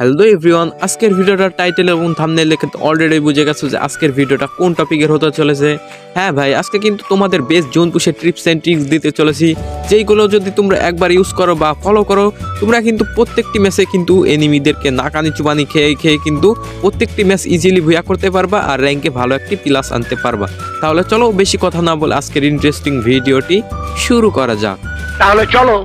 Hello everyone আজকের ভিডিওটার title এবং থাম্বনেল দেখে অলরেডি বুঝে গেছো যে আজকের ভিডিওটা কোন টপিকের হতে চলেছে। হ্যাঁ ভাই, আজকে কিন্তু তোমাদের best zone push tips and tricks দিতে চলেছি, যেইগুলো যদি তোমরা একবার ইউজ করো বা ফলো করো, তোমরা কিন্তু প্রত্যেকটি ম্যাচে কিন্তু এনিমিদেরকে নাকানি চুবানি খেয়ে খেয়ে কিন্তু প্রত্যেকটি ম্যাচ ইজিলি ভুয়া করতে পারবা আর র্যাঙ্কে ভালো একটি প্লাস আনতে পারবা। তাহলে চলো বেশি কথা না বলে আজকের ইন্টারেস্টিং ভিডিওটি শুরু করা যাক। তাহলে চলো।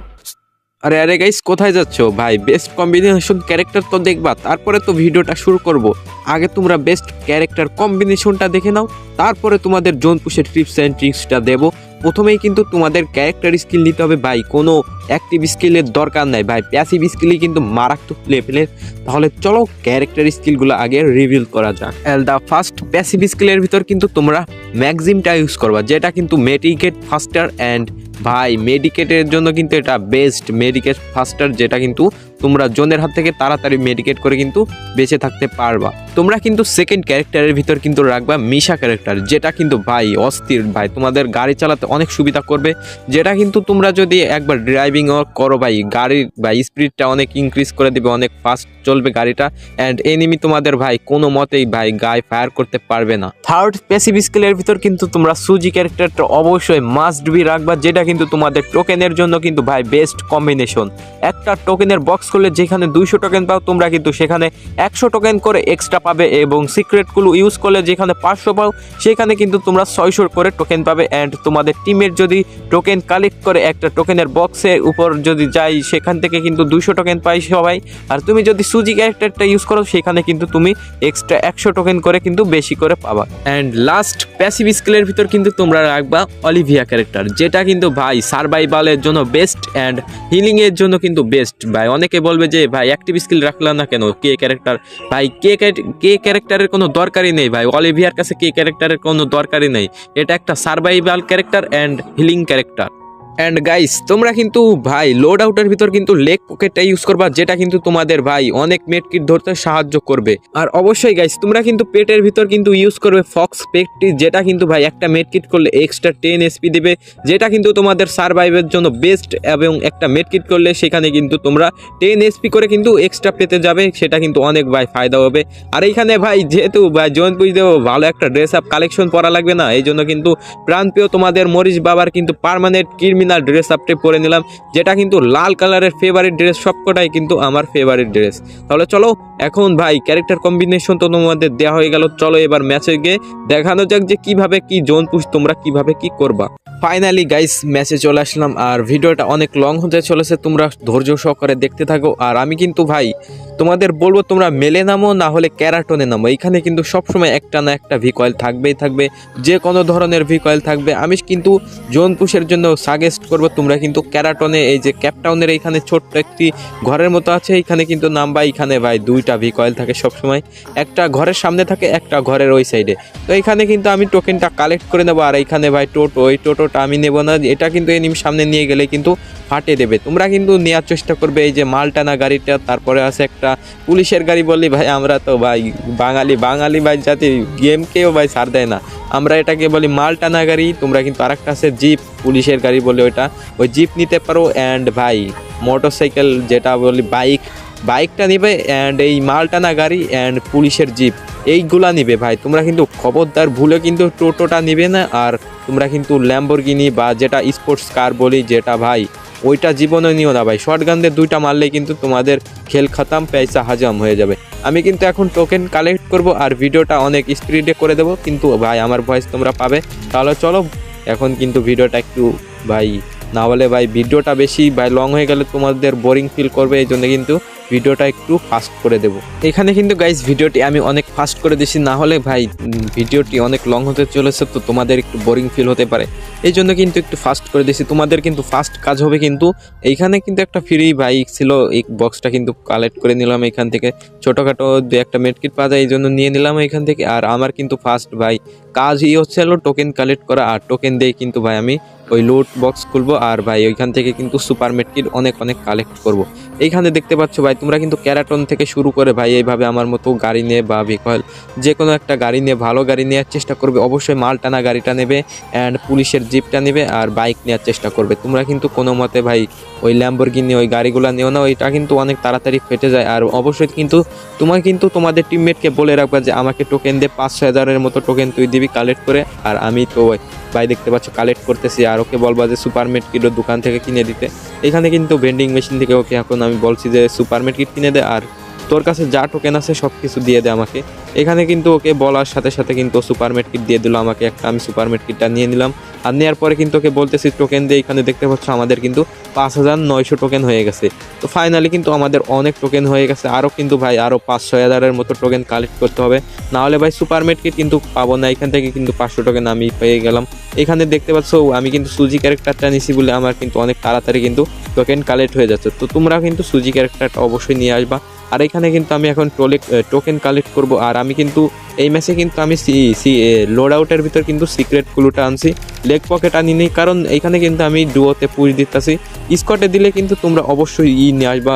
আরে আরে গাইস কোথায় যাচ্ছো? ভাই বেস্ট কম্বিনেশন ক্যারেক্টার তো দেখবা, তারপরে তো ভিডিওটা শুরু করব। আগে তোমরা বেস্ট ক্যারেক্টার কম্বিনেশনটা দেখে নাও, তারপরে তোমাদের জোন পুষের টিপস অ্যান্ড ট্রিক্সটা দেবো। প্রথমেই কিন্তু তোমাদের ক্যারেক্টার স্কিল নিতে হবে। ভাই, কোনো অ্যাক্টিভ স্কিলের দরকার নাই। ভাই প্যাসিভ স্কিলই কিন্তু মারাত্মক প্লে লেভেলের তাহলে চলো ক্যারেক্টার স্কিলগুলো আগে রিভিল করা যাক। অ্যাল দ্য ফার্স্ট প্যাসিভ স্কিলের ভিতর কিন্তু তোমরা ম্যাক্সিমটা ইউজ করবা, যেটা কিন্তু মেডিকেট ফাস্টার অ্যান্ড ভাই মেডিকেটের জন্য কিন্তু এটা বেস্ট মেডিকেট ফাস্টার যেটা কিন্তু তোমরা জনের হাত থেকে তাড়াতাড়ি মেডিকেট করে কিন্তু বেঁচে থাকতে পারবা। তোমরা কিন্তু সেকেন্ড ক্যারেক্টারের ভিতর কিন্তু রাখবা মিশা ক্যারেক্টার যেটা কিন্তু ভাই অস্থির ভাই, তোমাদের গাড়ি চালাতে অনেক সুবিধা করবে, যেটা কিন্তু তোমরা যদি একবার ড্রাইভিং করো ভাই, গাড়ির ভাই স্পিডটা অনেক ইনক্রিজ করে দিবে, অনেক ফাস্ট চলবে গাড়িটা অ্যান্ড এনিমি তোমাদের ভাই কোনো মতেই ভাই গায়ে ফায়ার করতে পারবে না। থার্ড প্যাসিভ স্কিলের ভিতর কিন্তু তোমরা সুজি ক্যারেক্টারটা অবশ্যই মাস্ট বি রাখবা, যেটা কিন্তু তোমাদের টোকেনের জন্য কিন্তু ভাই বেস্ট কম্বিনেশন একটা টোকেনের বক্স করলে যেখানে দুইশো টোকেন পাও, তোমরা কিন্তু সেখানে একশো টোকেন করে এক্সট্রা পাবে এবং সিক্রেটগুলো ইউজ করলে যেখানে পাঁচশো পাও, সেখানে কিন্তু তোমরা ছয়শো করে টোকেন পাবে অ্যান্ড তোমাদের টিমের যদি টোকেন কালেক্ট করে একটা টোকেনের বক্সের উপর যদি যাই সেখান থেকে কিন্তু দুশো টোকেন পাই সবাই। আর তুমি যদি সুজি ক্যারেক্টারটা ইউজ করো, সেখানে কিন্তু তুমি এক্সট্রা একশো টোকেন করে কিন্তু বেশি করে পাবা। অ্যান্ড লাস্ট প্যাসিভ স্কিলের ভিতর কিন্তু তোমরা রাখবা অলিভিয়া ক্যারেক্টার যেটা কিন্তু ভাই সার্ভাইভালের জন্য বেস্ট অ্যান্ড হিলিংয়ের জন্য কিন্তু বেস্ট ভাই অনেকে বলবে যে, ভাই অ্যাক্টিভ স্কিল রাখলাম না কেন? কে ক্যারেক্টার ভাই কে কে ক্যারেক্টারের কোনো দরকারই নেই ভাই? অলিভিয়ার কাছে কে ক্যারেক্টারের কোনো দরকারই নেই? এটা একটা survival character and healing character and guys তোমরা কিন্তু ভাই লোড আউটের ভিতর কিন্তু লেগ পকেটটা ইউজ করবা, যেটা কিন্তু তোমাদের ভাই অনেক মেটকিট ধরতে সাহায্য করবে। আর অবশ্যই গাইস তোমরা কিন্তু পেটের ভিতর কিন্তু ইউজ করবে ফক্স পেকটি যেটা কিন্তু ভাই একটা মেটকিট করলে এক্সট্রা টেন এসপি দেবে, যেটা কিন্তু তোমাদের সার্ভাইভের জন্য বেস্ট এবং একটা মেটকিট করলে সেখানে কিন্তু তোমরা টেন এসপি করে কিন্তু এক্সট্রা পেতে যাবে, সেটা কিন্তু অনেক ভাই ফায়দা হবে। আর এইখানে ভাই যেহেতু ভাই জয়েন্ট পুজোতেও ভালো একটা ড্রেস আপ কালেকশন পরা লাগবে না এই জন্য কিন্তু প্রাণপ্রিয় তোমাদের মরিচ বাবার কিন্তু পারমানেন্ট পার্মানেন্ট ক্রিমিনাল ড্রেস আপটি পরে নিলাম, যেটা কিন্তু লাল কালারের ফেভারিট ড্রেস সবকটাই কিন্তু আমার ফেভারিট ড্রেস তাহলে চলো এখন ভাই ক্যারেক্টার কম্বিনেশন তো তোমাদের দেওয়া হয়ে গেল, চলো এবার ম্যাচে গিয়ে দেখানো যাক যে কীভাবে কি জোন পুশ তোমরা কীভাবে কি করবা। ফাইনালি গাইস ম্যাচে চলে আসলাম, আর ভিডিওটা অনেক লং হতে চলেছে, তোমরা ধৈর্য সহকারে দেখতে থাকো। আর আমি কিন্তু ভাই, তোমাদের বলব তোমরা মেলে নামো, না হলে ক্যারাটনে নামো। এখানে কিন্তু সবসময় একটা না একটা ভিকয়েল থাকবেই থাকবে, যে কোনো ধরনের ভিকয়েল থাকবে। আমি কিন্তু জোন পুষের জন্য সাজেস্ট করব, তোমরা কিন্তু ক্যারাটনে, এই যে ক্যাপটাউনের এইখানে ছোট্ট একটি ঘরের মতো আছে এখানে কিন্তু নামবা। এখানে ভাই দুইটা ভিকয়েল থাকে সবসময়। একটা ঘরের সামনে থাকে, একটা ঘরের ওই সাইডে তো এখানে কিন্তু আমি টোকেনটা কালেক্ট করে নেব। আর এইখানে ভাই টোটো ওই টোটোটা আমি নেব না। এটা কিন্তু এনিমি সামনে নিয়ে গেলে কিন্তু ফাটে দেবে। তোমরা কিন্তু নেওয়ার চেষ্টা করবে এই যে মালটানা গাড়িটা। তারপরে আছে একটা পুলিশের গাড়ি বললি ভাই, আমরা তো ভাই বাঙালি বাঙালি ভাই জাতি গেমকেও ভাই ছাড় দেয় না। আমরা এটাকে বলি মালটানা গাড়ি। তোমরা কিন্তু আরেকটা আছে জিপ পুলিশের গাড়ি বলে ওইটা। ওই জিপ নিতে পারো। অ্যান্ড ভাই মোটরসাইকেল যেটা বলি বাইক বাইকটা নিবে অ্যান্ড এই মালটানা গাড়ি অ্যান্ড পুলিশের জিপ এইগুলা নিবে ভাই। তোমরা কিন্তু খবরদার, ভুলে কিন্তু টোটোটা নিবে না। আর তোমরা কিন্তু ল্যাম্বরগিনি বা যেটা স্পোর্টস কার বলি যেটা ভাই, ওইটা জীবনে নিও না ভাই। শর্ট দুইটা মারলেই কিন্তু তোমাদের খেল খতম, পয়সা হাজাম হয়ে যাবে। আমি কিন্তু এখন টোকেন কালেক্ট করব আর ভিডিওটা অনেক স্পিডে করে দেবো। কিন্তু ভাই, আমার ভয়েস তোমরা পাবে। তাহলে চলো, এখন কিন্তু ভিডিওটা একটু ভাই না হলে ভাই ভিডিওটা বেশি ভাই লং হয়ে গেলে তোমাদের বোরিং ফিল করবে এই জন্য কিন্তু ভিডিওটা একটু ফাস্ট করে দেবো। এখানে কিন্তু গাইজ ভিডিওটি আমি অনেক ফাস্ট করে দিছি, না হলে ভাই ভিডিওটি অনেক লং হতে চলেছে, তো তোমাদের একটু বোরিং ফিল হতে পারে। এই জন্য কিন্তু একটু ফাস্ট করে দিছি, তোমাদের কিন্তু ফাস্ট কাজ হবে কিন্তু এইখানে কিন্তু একটা ফ্রি বাইক ছিল, এই বক্সটা কিন্তু কালেক্ট করে নিলাম এখান থেকে। ছোটোখাটো দু একটা মেডকিট পাওয়া যায় এই জন্য নিয়ে নিলাম এখান থেকে, আর আমার কিন্তু ফার্স্ট ভাই কাজই হচ্ছে হলো টোকেন কালেক্ট করা। আর টোকেন দিয়ে কিন্তু ভাই আমি ওই লোড বক্স খুলবো আর ভাই ওইখান থেকে কিন্তু সুপার মেটকিট অনেক অনেক কালেক্ট করব। এইখানে দেখতে পাচ্ছ ভাই, তোমরা কিন্তু ক্যারাটন থেকে শুরু করে ভাই এইভাবে আমার মতো গাড়ি নিয়ে বা ভেহিকল যে কোনো একটা গাড়ি নিয়ে, ভালো গাড়ি নেওয়ার চেষ্টা করবে। অবশ্যই মাল টানা গাড়িটা নেবে অ্যান্ড পুলিশের জিপটা নেবে আর বাইক নেওয়ার চেষ্টা করবে। তোমরা কিন্তু কোনো মতে ভাই ওই ল্যাম্বরগিনি ওই গাড়িগুলো নিও না, ওইটা কিন্তু অনেক তাড়াতাড়ি ফেটে যায়। আর অবশ্যই কিন্তু তোমার কিন্তু তোমাদের টিমমেটকে বলে রাখবা যে আমাকে টোকেন দিয়ে পাঁচশো হাজারের মতো টোকেন তুই দিবি। কালেক্ট করে আর আমি তো ভাই দেখতে পাচ্ছ কালেক্ট করতেছি আর ওকে বলবা যে সুপারমেট কিলো দোকান থেকে কিনে দিতে। এখানে কিন্তু ভেন্ডিং মেশিন থেকে ওকে এখন আমি বলছি যে সুপারমেট কিট কিনে দে আর তোর কাছে যা টোকেন আছে সব কিছু দিয়ে দে আমাকে। এখানে কিন্তু ওকে বলার সাথে সাথে কিন্তু সুপারমেট কিট দিয়ে দিল আমাকে একটা, আমি সুপারমেট কিটটা নিয়ে নিলাম। আর নেওয়ার পরে কিন্তু ওকে বলতেছি টোকেন দিয়ে এখানে দেখতে পাচ্ছ আমাদের কিন্তু পাঁচ হাজার নয়শো টোকেন হয়ে গেছে। তো ফাইনালি কিন্তু আমাদের অনেক টোকেন হয়ে গেছে। আরও কিন্তু ভাই আরও পাঁচ ছয় হাজারের মতো টোকেন কালেক্ট করতে হবে। না হলে ভাই সুপারমেট কিট কিন্তু পাবো না। এখান থেকে কিন্তু পাঁচশো টোকেন আমি পেয়ে গেলাম। এখানে দেখতে পাচ্ছ, আমি কিন্তু সুজি ক্যারেক্টারটা নিছি বলে আমার কিন্তু অনেক তাড়াতাড়ি কিন্তু টোকেন কালেক্ট হয়ে যাচ্ছে। তো তোমরা কিন্তু সুজি ক্যারেক্টারটা অবশ্যই নিয়ে আসবা। আর এখানে কিন্তু আমি এখন টোলে টোকেন কালেক্ট করব। আর আমি কিন্তু এই ম্যাচে কিন্তু আমি সি সি লোড আউটের ভিতর কিন্তু সিক্রেট ক্লুটা আনছি। লেগ পকেট আনি নেই, কারণ এখানে কিন্তু আমি ডুয়োতে পুশ দিতেছি। স্কটে দিলে কিন্তু তোমরা অবশ্যই ই নিয়ে আসবা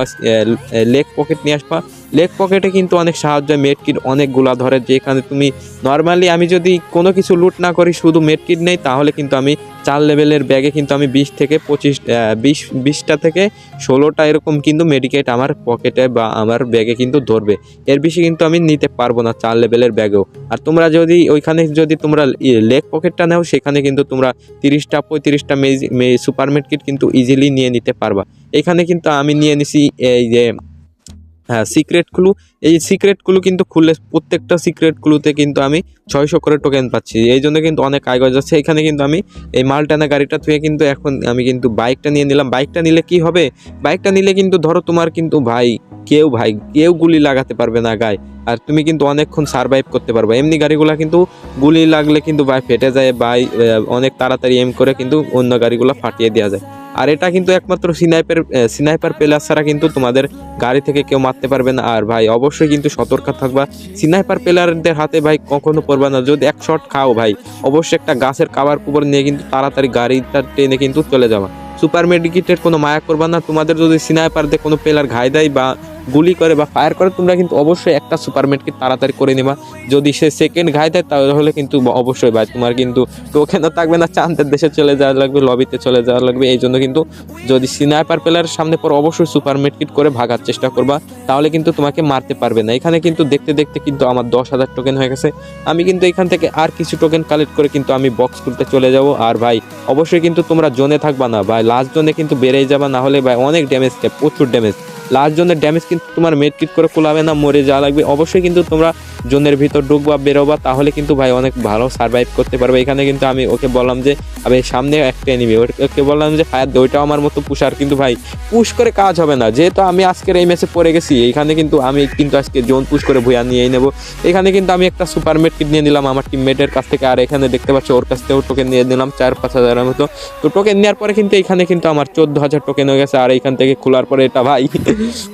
লেগ পকেট নিয়ে আসবা। লেগ পকেটে কিন্তু অনেক সাহায্য হয় মেডকিট অনেকগুলা ধরে, যেখানে তুমি নর্মালি আমি যদি কোনো কিছু লুট না করি, শুধু মেডকিট নেই, তাহলে কিন্তু আমি চার লেভেলের ব্যাগে কিন্তু আমি বিশ থেকে পঁচিশ বিশ, বিশটা থেকে ষোলোটা এরকম কিন্তু মেডিকেট আমার পকেটে বা আমার ব্যাগে কিন্তু ধরবে। এর বেশি কিন্তু আমি নিতে পারব না চার লেভেলের ব্যাগেও আর তোমরা যদি ওইখানে যদি তোমরা লেগ পকেটটা নাও, সেখানে কিন্তু তোমরা তিরিশটা, পঁয়ত্রিশটা মেজি সুপার মেডকিট কিন্তু ইজিলি নিয়ে নিতে পারবা। এখানে কিন্তু আমি নিয়ে নিছি এই যে হ্যাঁ সিক্রেট ক্লু এই সিক্রেট ক্লু কিন্তু খুললে প্রত্যেকটা সিক্রেট ক্লুতে কিন্তু আমি ছয়শো করে টোকেন পাচ্ছি। এই জন্য কিন্তু অনেক কাগজ আছে। এখানে কিন্তু আমি এই মালটানা গাড়িটা থুয়ে কিন্তু এখন আমি কিন্তু বাইকটা নিয়ে নিলাম। বাইকটা নিলে কি হবে? বাইকটা নিলে কিন্তু ধরো তোমার কিন্তু ভাই কেউ ভাই, কেউ গুলি লাগাতে পারবে না গায়ে। আর তুমি কিন্তু অনেকক্ষণ সারভাইভ করতে পারবে। এমনি গাড়িগুলা কিন্তু গুলি লাগলে কিন্তু ভাই ফেটে যায় বাই অনেক তাড়াতাড়ি এম করে কিন্তু অন্য গাড়িগুলো ফাটিয়ে দেওয়া যায়। আর এটা কিন্তু একমাত্র সিনাইপার সিনাইপার প্লেয়ার ছাড়া কিন্তু তোমাদের গাড়ি থেকে কেউ মারতে পারবে না। আর ভাই, অবশ্যই কিন্তু সতর্ক থাকবা। সিনাইপার প্লেয়ারদের হাতে ভাই কখনো পড়বা না। যদি এক শট খাও ভাই, অবশ্যই একটা গাছের কাবার কুবর নিয়ে কিন্তু তাড়াতাড়ি গাড়িটা টেনে কিন্তু চলে যাওয়া সুপার মেডিকেটের কোনো মায়া করবা না। তোমাদের যদি সিনাইপারদের কোনো প্লেয়ার ঘাই দেয় বা গুলি করে বা ফায়ার করে, তোমরা কিন্তু অবশ্যই একটা সুপার মেডকিট তাড়াতাড়ি করে নেবা। যদি সে সেকেন্ড ঘাই দেয়, তাহলে কিন্তু অবশ্যই ভাই, তোমার কিন্তু টোকেনও থাকবে না চান্দের দেশে চলে যাওয়া লাগবে লবিতে চলে যাওয়া লাগবে, এই জন্য কিন্তু যদি সিনাইপার প্লেয়ারের সামনে পর অবশ্যই সুপার মেডকিট করে ভাগার চেষ্টা করবা, তাহলে কিন্তু তোমাকে মারতে পারবে না। এখানে কিন্তু দেখতে দেখতে কিন্তু আমার দশ হাজার টোকেন হয়ে গেছে। আমি কিন্তু এখান থেকে আর কিছু টোকেন কালেক্ট করে কিন্তু আমি বক্স খুলতে চলে যাব। আর ভাই, অবশ্যই কিন্তু তোমরা জোনে থাকবা না, ভাই লাস্ট জোনে কিন্তু বেড়েই যাবা, না হলে ভাই, অনেক ড্যামেজ প্রচুর ড্যামেজ লাস্ট জোনের ড্যামেজ কিন্তু তোমার মেড কিট করে খোলাবে না, মরে যাওয়া লাগবে। অবশ্যই কিন্তু তোমরা জোনের ভিতর ঢুকবা, বেরোবা, তাহলে কিন্তু ভাই অনেক ভালো সার্ভাইভ করতে পারবে। এখানে কিন্তু আমি ওকে বললাম যে, আমি সামনে একটা এনিমি ওকে বললাম যে ফায়ার দে, ওইটাও আমার মতো পুষার কিন্তু ভাই পুশ করে কাজ হবে না। যেহেতু আমি আজকের এই ম্যাচে পড়ে গেছি, এখানে কিন্তু আমি কিন্তু আজকে জোন পুশ করে ভুয়া নিয়েই নেব। এখানে কিন্তু আমি একটা সুপার মেড কিট নিয়ে নিলাম, আমার টিমমেটের কাছ থেকে। আর এখানে দেখতে পাচ্ছ, ওর কাছ থেকেও টোকেন নিয়ে নিলাম, চার পাঁচ হাজারের মতো। তো টোকেন নেওয়ার পরে কিন্তু এখানে কিন্তু আমার চোদ্দ হাজার টোকেন হয়ে গেছে, আর এখান থেকে খোলার পরে এটা ভাই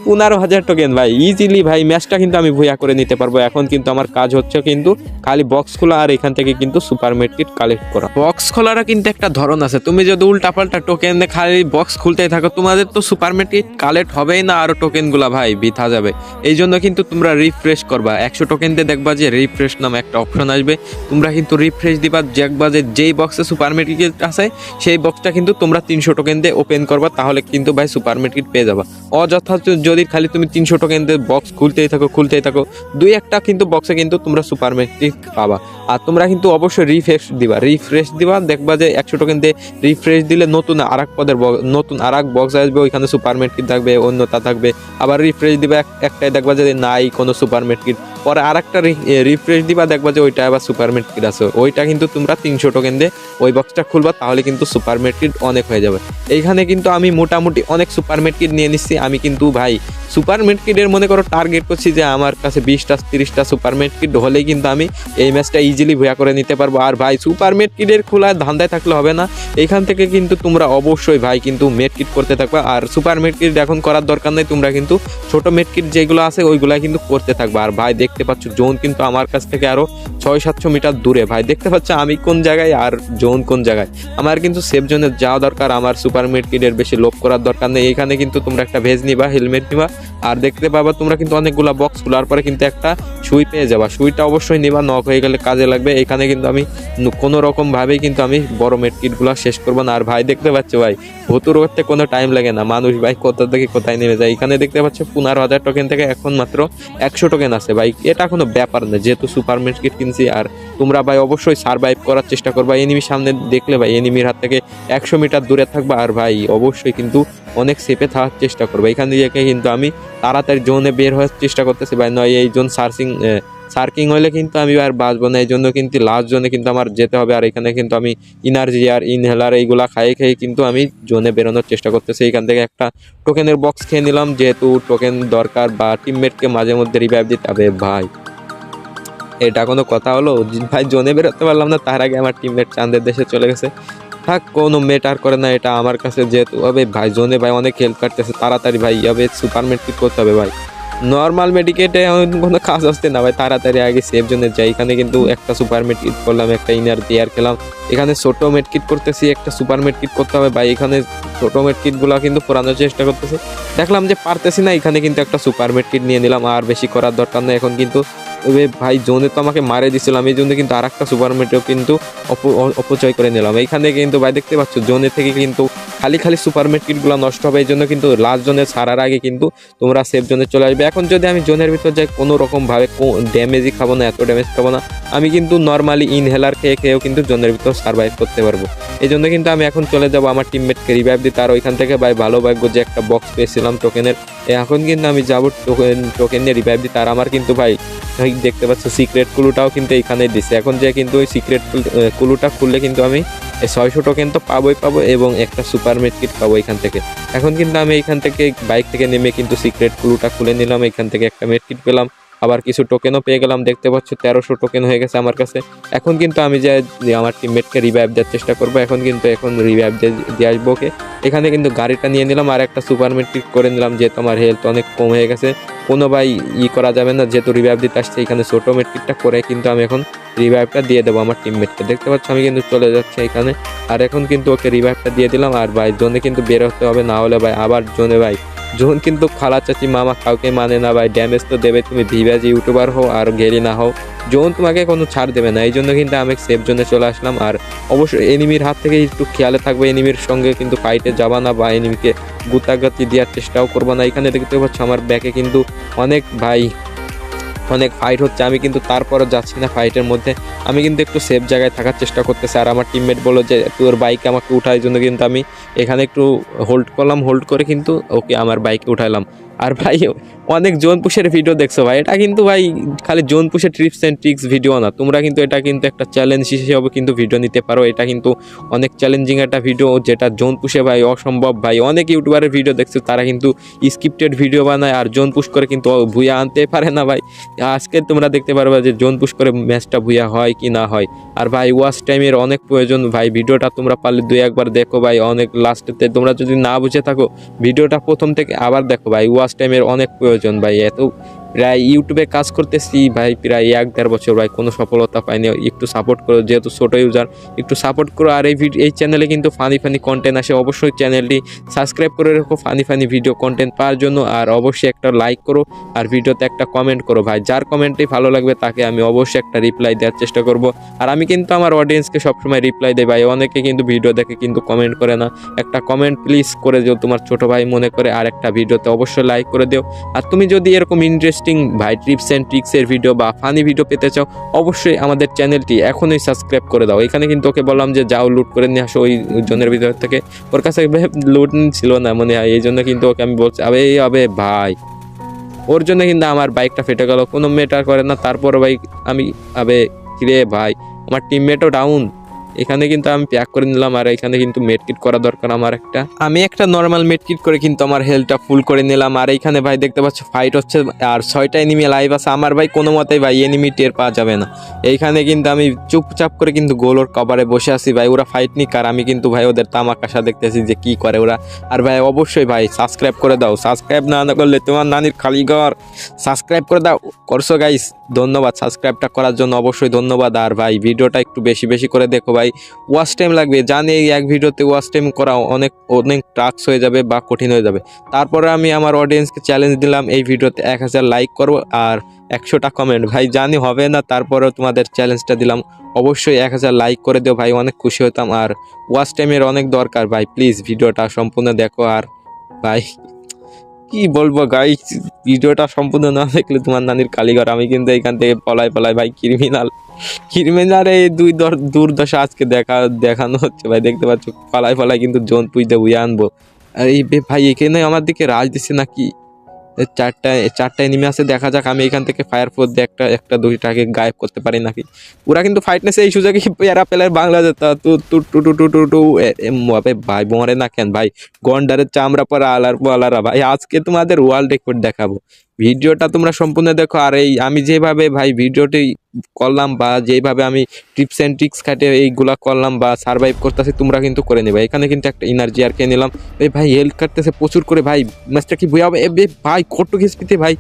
পনেরো হাজার টোকেন ভাই। ইজিলি ভাই ম্যাচটা কিন্তু আমি ভুয়া করে নিতে পারব। এখন কিন্তু আমার কাজ হচ্ছে কিন্তু খালি বক্স খোলা আর এখান থেকে কিন্তু সুপার মেডকিট কালেক্ট করা। বক্স খোলারও কিন্তু একটা ধরন আছে। তুমি যদি উল্টা পাল্টা টোকেন খালি বক্স খুলতেই থাকো, তোমাদের তো সুপার মেডকিট কালেক্ট হবেই না আরও টোকেনগুলা ভাই, বিথা যাবে। এই জন্য কিন্তু তোমরা রিফ্রেশ করবা। একশো টোকেন দিয়ে দেখবা যে রিফ্রেশ নামে একটা অপশন আসবে। তোমরা কিন্তু রিফ্রেশ দিবা, দেখবা যে যেই বক্সে সুপার মেডকিট আছে, সেই বক্সটা কিন্তু তোমরা তিনশো টোকেন দিয়ে ওপেন করবা, তাহলে কিন্তু, ভাই সুপার মেডকিট পেয়ে যাবা। অযথা যদি খালি তুমি তিনশো টোকেন দিয়ে বক্স খুলতেই থাকো খুলতেই থাকো, দুই একটা কিন্তু বক্সে কিন্তু তোমরা সুপার মেট্রিক পাবা। আর তোমরা কিন্তু অবশ্যই রিফ্রেশ দিবা। রিফ্রেশ দিবা, দেখবা যে একশো টোকেন দিয়ে রিফ্রেশ দিলে নতুন আর এক পদের নতুন আর এক বক্স আসবে, ওইখানে সুপার মেট্রিক থাকবে অন্যতা থাকবে। আবার রিফ্রেশ দিবা একটাই দেখবা যে নাই কোনো সুপার মেট্রিক পরে আর একটা রিফ্রেশ দিবা, দেখবা যে ওইটা আবার সুপার মেট্রিক আছে। ওইটা কিন্তু তোমরা তিনশো টোকেন দিয়ে ওই বক্সটা খুলবা, তাহলে কিন্তু সুপার মেট্রিক অনেক হয়ে যাবে। এইখানে কিন্তু আমি মোটামুটি অনেক সুপার মেট্রিক নিয়ে নিচ্ছি, আমি কিন্তু কিন্তু ভাই সুপার কিটের মনে করো টার্গেট করছি যে আমার কাছে বিশটা, তিরিশটা সুপার কিট হলেই কিন্তু আমি এই ম্যাচটা ইজিলি ভুয়া করে নিতে পারব। আর ভাই সুপার কিটের খোলা ধান্দায় থাকলে হবে না। এখান থেকে কিন্তু তোমরা অবশ্যই ভাই কিন্তু মেট কিট করতে থাকবা। আর সুপার মেট কিট এখন করার দরকার নেই, তোমরা কিন্তু ছোট মেট কিট যেগুলো আছে ওইগুলা কিন্তু করতে থাকবা। আর ভাই, দেখতে পাচ্ছ জোন কিন্তু আমার কাছ থেকে আরও ছয় সাতশো মিটার দূরে। ভাই, দেখতে পাচ্ছ আমি কোন জায়গায় আর জোন কোন জায়গায়? আমার কিন্তু সেফ জোনে যাওয়া দরকার, আমার সুপার মেট কিটের বেশি লোভ করার দরকার নেই। এখানে কিন্তু তোমরা একটা ভেজ নিবা। হেলমেট নিবা। আর দেখতে পাবা তোমরা কিন্তু অনেকগুলা বক্স খোলার পরে কিন্তু একটা সুই পেয়ে যাবা। সুইটা অবশ্যই নিবা নক হয়ে গেলে কাজে লাগবে। এখানে কিন্তু আমি কোনো রকম ভাবেই কিন্তু আমি বড় মেট কিটগুলো শেষ করব না। আর ভাই, দেখতে পাচ্ছ ভাই, ভতুর করতে কোনো টাইম লাগে না। মানুষ ভাই কোথা থেকে কোথায় নেমে যায়? এখানে দেখতে পাচ্ছ পনেরো হাজার টোকেন থেকে এখন মাত্র একশো টোকেন আছে ভাই। এটা কোনো ব্যাপার না, যেহেতু সুপার মেট কিট কিনছি আর তোমরা ভাই অবশ্যই সার্ভাইভ করার চেষ্টা করবা। এনিমির সামনে দেখলে ভাই এনিমির হাত থেকে একশো মিটার দূরে থাকবা আর ভাই অবশ্যই কিন্তু অনেক সেফে থাকার চেষ্টা করবে। এখান থেকে কিন্তু আমি তাড়াতাড়ি জোনে বের হওয়ার চেষ্টা করতেছি ভাই, নয় এই জোন সার্চিং সার্কিং হলে কিন্তু আমি আর বাঁচবো না। এই জন্য কিন্তু লাস্ট জোনে কিন্তু আমার যেতে হবে আর এখানে কিন্তু আমি ইনার্জি আর ইনহেলার এইগুলা খাইয়ে খেয়ে কিন্তু আমি জোনে বেরোনোর চেষ্টা করতেছি। এখান থেকে একটা টোকেনের বক্স খেয়ে নিলাম। যেহেতু টোকেন দরকার বা টিমমেটকে মাঝে মধ্যে রিভাইভ দিতে হবে ভাই। এটা কোনো কথা হলো? ভাই জোনে বেরোতে পারলাম না, তার আগে আমার টিমমেট চাঁদের দেশে চলে গেছে। থাক, কোনো মেটার করে না, এটা আমার কাছে যেহেতু হবে ভাই, জোনে ভাই অনেক হেল্প কাটতেছে তাড়াতাড়ি ভাই হবে সুপার মেট্রিক করতে হবে ভাই। নর্মাল মেডিকেটে কোনো কাজ আসতে না ভাই, তাড়াতাড়ি আগে সেফ জোনে যাই। এখানে কিন্তু একটা সুপার মেটকিট করলাম, একটা ইনার দেয়ার খেলাম। এখানে ছোট মেটকিট করতেছি, একটা সুপার মেটকিট করতে হবে ভাই। এখানে ছোট মেটকিটগুলো কিন্তু পোড়ানোর চেষ্টা করতেছি। দেখলাম যে পারতেছি না, এখানে কিন্তু একটা সুপার মেটকিট নিয়ে নিলাম, আর বেশি করার দরকার নেই। এখন কিন্তু তবে ভাই জোনে তো আমাকে মারে দিছিলাম, এই জন্য কিন্তু আর একটা সুপার মেটও কিন্তু অপ- অপচয় করে নিলাম। এইখানে কিন্তু ভাই দেখতে পাচ্ছ, জোনে থেকে কিন্তু খালি খালি সুপার মেটকিটগুলো নষ্ট হবে এই জন্য কিন্তু লাস্ট জোনে ছাড়ার আগে কিন্তু তোমরা সেফ জোনে চলে আসবে। এখন যদি আমি জোনের ভিতর যাই, কোনো রকম ভাবে ড্যামেজই খাব না, এত ড্যামেজ খাব না। আমি কিন্তু নর্মালি ইনহেলার খেয়ে খেয়েও কিন্তু জোনের ভিতর সার্ভাইভ করতে পারব। এই জন্য কিন্তু আমি এখন চলে যাব আমার টিমমেটকে রিভাইভ দিতে। আর ওইখান থেকে ভাই ভালো ভাগ্য যে একটা বক্স পেয়েছিলাম টোকেনের এখন কিন্তু আমি যাব টোকেন টোকেন নিয়ে রিভাইভ দিতে। আর আমার কিন্তু ভাই ভাই দেখতে পাচ্ছ সিক্রেট কুলুটাও কিন্তু এইখানে দিছে। এখন যে কিন্তু ওই সিক্রেট কুলুটা খুললে কিন্তু আমি এই ছয়শো টোকেন তো পাবোই পাবো এবং একটা সুপার কিট পাবো এখান থেকে। এখন কিন্তু আমি এখান থেকে বাইক থেকে নেমে কিন্তু সিক্রেট ক্লুটা খুলে নিলাম, এখান থেকে একটা মেডকিট পেলাম। আবার কিছু টোকেনও পেয়ে গেলাম, দেখতে পাচ্ছ তেরোশো টোকেন হয়ে গেছে আমার কাছে। এখন কিন্তু আমি যে যে আমার টিমমেটকে রিভাইভ দেওয়ার চেষ্টা করব, এখন কিন্তু এখন রিভাইভ দিয়ে আসব ওকে। এখানে কিন্তু গাড়িটা নিয়ে নিলাম, আর একটা সুপার মেট্রিক করে নিলাম, যেহেতু আমার হেলথ অনেক কম হয়ে গেছে। কোনো ভাই ই করা যাবে না, যেহেতু রিভাইভ দিতে আসছে, এখানে ছোটো মেট্রিকটা করে কিন্তু আমি এখন রিভাইভটা দিয়ে দেবো আমার টিমমেটকে দেখতে পাচ্ছ আমি কিন্তু চলে যাচ্ছি এখানে। আর এখন কিন্তু ওকে রিভাইভটা দিয়ে দিলাম, আর ভাই জোনে কিন্তু বের হতে হবে, না হলে ভাই আবার জোনে ভাই জোন কিন্তু খালা চাচি মামা কাউকে মানে না ভাই ড্যামেজ তো দেবে, তুমি ভিভাজ ইউটিউবার হও আর গেরি না হও জোন তোমাকে কোনো ছাড় দেবে না এই জন্য কিন্তু আমি সেফ জোনে চলে আসলাম। আর অবশ্যই এনিমির হাত থেকে একটু খেয়ালে থাকবে এনিমির সঙ্গে কিন্তু ফাইটে যাবা না বা এনিমিকে গুতাগাতি দেওয়ার চেষ্টাও করব না। এখানে দেখতে পাচ্ছ আমার ব্যাকে কিন্তু অনেক ভাই অনেক ফাইট হচ্ছে। আমি কিন্তু তারপরও যাচ্ছি না ফাইটের মধ্যে। আমি কিন্তু একটু সেফ জায়গায় থাকার চেষ্টা করতেছি। আর আমার টিমমেট বলো যে, তোর বাইক আমাকে উঠার জন্য কিন্তু আমি এখানে একটু হোল্ড করলাম। হোল্ড করে কিন্তু ওকে আমার বাইকে উঠাইলাম। আর ভাই, অনেক জোন পুষের ভিডিও দেখছ ভাই। এটা কিন্তু ভাই, খালি জোন পুষের ট্রিপস অ্যান্ড ট্রিক্স ভিডিও না। তোমরা কিন্তু এটা কিন্তু একটা চ্যালেঞ্জ হিসেবে কিন্তু ভিডিও নিতে পারো। এটা কিন্তু অনেক চ্যালেঞ্জিং একটা ভিডিও যেটা জোন পুষে ভাই অসম্ভব ভাই। অনেক ইউটিউবারের ভিডিও দেখছ, তারা কিন্তু স্ক্রিপ্টেড ভিডিও বানায় আর জোন পুশ করে কিন্তু ভুয়া আনতে পারে না ভাই। আজকে তোমরা দেখতে পারবে যে জোন পুশ করে ম্যাচটা ভুয়া হয় কি না হয়। আর ভাই ওয়াচ টাইমের অনেক প্রয়োজন ভাই। ভিডিওটা তোমরা পারলে দুই একবার দেখো ভাই। অনেক লাস্টেতে তোমরা যদি না বুঝে থাকো, ভিডিওটা প্রথম থেকে আবার দেখো ভাই। ওয়াচ টাইমের অনেক প্রয়োজন ভাই এত প্রায় ইউটিউবে কাজ করতেছি। ভাই, প্রায় এক দেড় বছর ভাই, কোনো সফলতা পাইনি। একটু সাপোর্ট করো, যেহেতু ছোটো ইউজার একটু সাপোর্ট করো। আর এই ভিডিও এই চ্যানেলে কিন্তু ফানি ফানি কন্টেন্ট আসে। অবশ্যই চ্যানেলটি সাবস্ক্রাইব করে রাখো ফানি ফানি ভিডিও কন্টেন্ট পাওয়ার জন্য। আর অবশ্যই একটা লাইক করো, আর ভিডিওতে একটা কমেন্ট করো। ভাই, যার কমেন্টই ভালো লাগবে, তাকে আমি অবশ্যই একটা রিপ্লাই দেওয়ার চেষ্টা করব। আর আমি কিন্তু আমার অডিয়েন্সকে সবসময় রিপ্লাই দেই। ভাই, অনেকে কিন্তু ভিডিও দেখে কিন্তু কমেন্ট করে না। একটা কমেন্ট প্লিজ করে দিও, তোমার ছোট ভাই মনে করে। আর একটা ভিডিওতে অবশ্যই লাইক করে দিও। আর তুমি যদি এরকম ইন্টারেস্টিং ভাই টিপস অ্যান্ড ট্রিক্সের ভিডিও বা ফানি ভিডিও পেতে চাও, অবশ্যই আমাদের চ্যানেলটি এখনই সাবস্ক্রাইব করে দাও। এখানে কিন্তু ওকে বললাম যে, যাও লুট করে নিয়ে আসো ওই জনের ভিতর থেকে। ওর কাছে লুট ছিল না, মনে হয় এই জন্য কিন্তু ওকে আমি বলছি, আবে আবে ভাই। ওর জন্য কিন্তু আমার বাইকটা ফেটে গেল। কোনো মেটার করে না। তারপর ভাই আমি, আবে, কিরে ভাই, আমার টিমমেটও ডাউন এখানে কিন্তু আমি প্যাক করে নিলাম আর এখানে কিন্তু মেডকিট করা দরকার আমার একটা। আমি একটা নর্মাল মেডকিট করে কিন্তু আমার হেলথটা ফুল করে নিলাম। আর এইখানে ভাই দেখতে পাচ্ছ ফাইট হচ্ছে আর ছয়টা এনিমি লাইভ আছে। আমার ভাই কোনো মতেই ভাই এনিমি টের পাওয়া যাবে না। এইখানে কিন্তু আমি চুপচাপ করে কিন্তু গোলোর কভারে বসে আছি ভাই। ওরা ফাইট নিক আর আমি কিন্তু ভাই ওদের তামাক তামাকাশা দেখতেছি যে কি করে ওরা। আর ভাই অবশ্যই ভাই সাবস্ক্রাইব করে দাও। সাবস্ক্রাইব না করলে তোমার নানির খালি ঘর। সাবস্ক্রাইব করে দাও। করছ গাইস ধন্যবাদ সাবস্ক্রাইবটা করার জন্য অবশ্যই ধন্যবাদ। আর ভাই, ভিডিওটা একটু বেশি বেশি করে দেখো ভাই ওয়াচ টাইম লাগবে। জানি এই এক ভিডিওতে ওয়াচ টাইম করা অনেক অনেক টাস্ক হয়ে যাবে বা কঠিন হয়ে যাবে। তারপরে আমি আমার অডিয়েন্সকে চ্যালেঞ্জ দিলাম এই ভিডিওতে এক হাজার লাইক করব আর একশোটা কমেন্ট ভাই, জানি হবে না, তারপরেও তোমাদের চ্যালেঞ্জটা দিলাম। অবশ্যই এক হাজার লাইক করে দিও ভাই, অনেক খুশি হতাম। আর ওয়াচ টাইমের অনেক দরকার ভাই প্লিজ ভিডিওটা সম্পূর্ণ দেখো। আর ভাই কি বলব গাই ভিডিওটা সম্পূর্ণ না দেখলে তোমার নানির কালীঘর। আমি কিন্তু এখান থেকে পলাই পলাই ভাই ক্রিমিনাল ক্রিমিনাল এই দুই দর- দুর্দশা আজকে দেখা, দেখানো হচ্ছে ভাই, দেখতে পাচ্ছ? পলাই পলাই কিন্তু জোন পুজো বুঝে আনব। আর এই ভাই, এখানে আমার দিকে রাজ দিচ্ছে নাকি? এ চারটা চারটায় নেমে আসে, দেখা যাক আমি এখান থেকে ফায়ার ফোর্স দিয়ে একটা একটা দুইটাকে গায়েব করতে পারি নাকি। ওরা কিন্তু ফাইটনেসে এই সুযোগে প্যারা পেলার বাংলা তা তু টু টু টু টু টু, এ- এ ভাই, মরে না কেন, ভাই? গন্ডারের চামড়া পরা আলার পালারা ভাই, আজকে তোমাদের ওয়ার্ল্ড রেকর্ড দেখাবো। ভিডিওটা তোমরা সম্পূর্ণ দেখো, আর এই আমি যেভাবে ভাই ভিডিওটি করলাম বা যেভাবে আমি টিপস অ্যান্ড ট্রিক্স খাটে এইগুলা করলাম বা সার্ভাইভ করতেছি, তোমরা কিন্তু করে নেবে। এখানে কিন্তু একটা এনার্জি আর খেয়ে নিলাম। এই ভাই হেল্প কাটতেছে প্রচুর করে ভাই। ম্যাচটা কি বই হবে? এ ভাই, কত এসপিতে ভাই।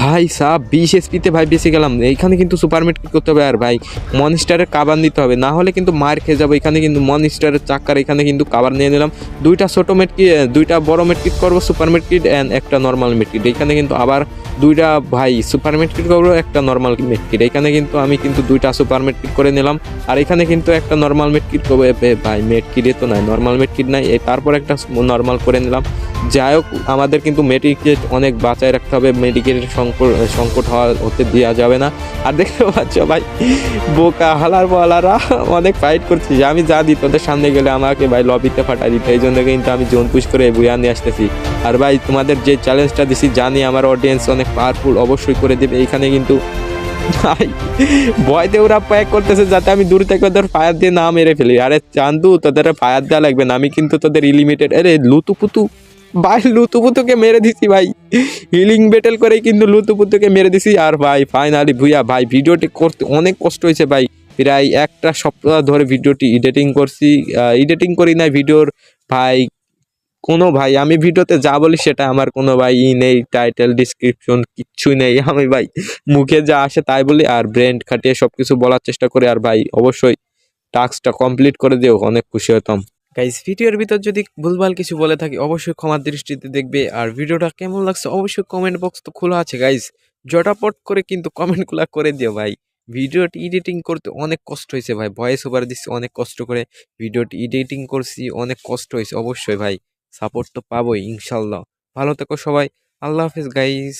ভাই সাব, বিশ এসপিতে ভাই বেশি গেলাম। এইখানে কিন্তু সুপারমেট কি করতে হবে? আর ভাই মনস্টারের কাবার নিতে হবে। না হলে কিন্তু মার খেয়ে যাব। এখানে কিন্তু মনস্টারের চাক্কার এখানে কিন্তু কাবার নিয়ে নিলাম। দুইটা ছোটো মেটকিট দুইটা বড় মেটকিট করব? সুপার মেটকিট অ্যান্ড একটা নর্মাল মেটকিট এখানে কিন্তু আবার দুইটা ভাই সুপার মেটকিট করব একটা নর্মাল মেটকিট এখানে কিন্তু আমি কিন্তু দুইটা সুপার মেটকিট করে নিলাম। আর এখানে কিন্তু একটা নর্মাল মেটকিট করব ভাই মেটকিটে তো নাই নর্মাল মেটকিট নাই। তারপর একটা নর্মাল করে নিলাম। যাই হোক, আমাদের কিন্তু মেডিকেট অনেক বাঁচায় রাখতে হবে। মেডিকেটের সংকট সংকট হওয়া হতে দেওয়া যাবে না। আর দেখতে পাচ্ছ ভাই, বোকা হালার বলারা অনেক ফাইট করছি। আমি যা দিই তোদের সামনে গেলে আমাকে ভাই লবিতে ফাটা দিতে। এই জন্য কিন্তু আমি জোন পুশ করে বুয়া নিয়ে আসতেছি। আর ভাই, তোমাদের যে চ্যালেঞ্জটা দিছি, জানি আমার অডিয়েন্স অনেক পাওয়ারফুল অবশ্যই করে দেবে। এইখানে কিন্তু ভাই, ভয়তে ওরা প্যাক করতেছে যাতে আমি দূর থেকে ওদের ফায়ার দিয়ে না মেরে ফেলি। আরে চান্দু, তোদের ফায়ার দেওয়া লাগবে না। আমি কিন্তু তোদের ইলিমিটেড আরে লুতুপুতু। ভাই, লুতুপুতুকে মেরে দিছি ভাই। হিলিং বেটেল করেই কিন্তু লুতুপুতুকে মেরে দিছি। আর ভাই ফাইনালি ভুইয়া, ভাই, ভিডিওটি করতে অনেক কষ্ট হয়েছে ভাই। প্রায় একটা সপ্তাহ ধরে ভিডিওটি এডিটিং করছি। এডিটিং করি না ভিডিওর ভাই কোনো ভাই, আমি ভিডিওতে যা বলি সেটা আমার কোনো ভাই ই নেই টাইটেল ডিসক্রিপশন কিচ্ছুই নেই। আমি ভাই মুখে যা আসে তাই বলি আর ব্রেন্ড খাটিয়ে সব কিছু বলার চেষ্টা করি আর ভাই অবশ্যই টাস্কটা কমপ্লিট করে দিও, অনেক খুশি হতাম। গাইস ভিডিওর ভিতর যদি ভুলভাল কিছু বলে থাকি, অবশ্যই ক্ষমার দৃষ্টিতে দেখবে। আর ভিডিওটা কেমন লাগছে অবশ্যই কমেন্ট বক্স তো খোলা আছে গাইস জটাপট করে কিন্তু কমেন্টগুলো করে দিও, ভাই। ভিডিওটি এডিটিং করতে অনেক কষ্ট হয়েছে, ভাই। ভয়েস ওভার দিচ্ছি, অনেক কষ্ট করে। ভিডিওটি এডিটিং করছি, অনেক কষ্ট হয়েছে, অবশ্যই, ভাই। সাপোর্ট তো পাবোই ইনশাল্লাহ। ভালো থেকো সবাই আল্লাহ হাফিজ গাইস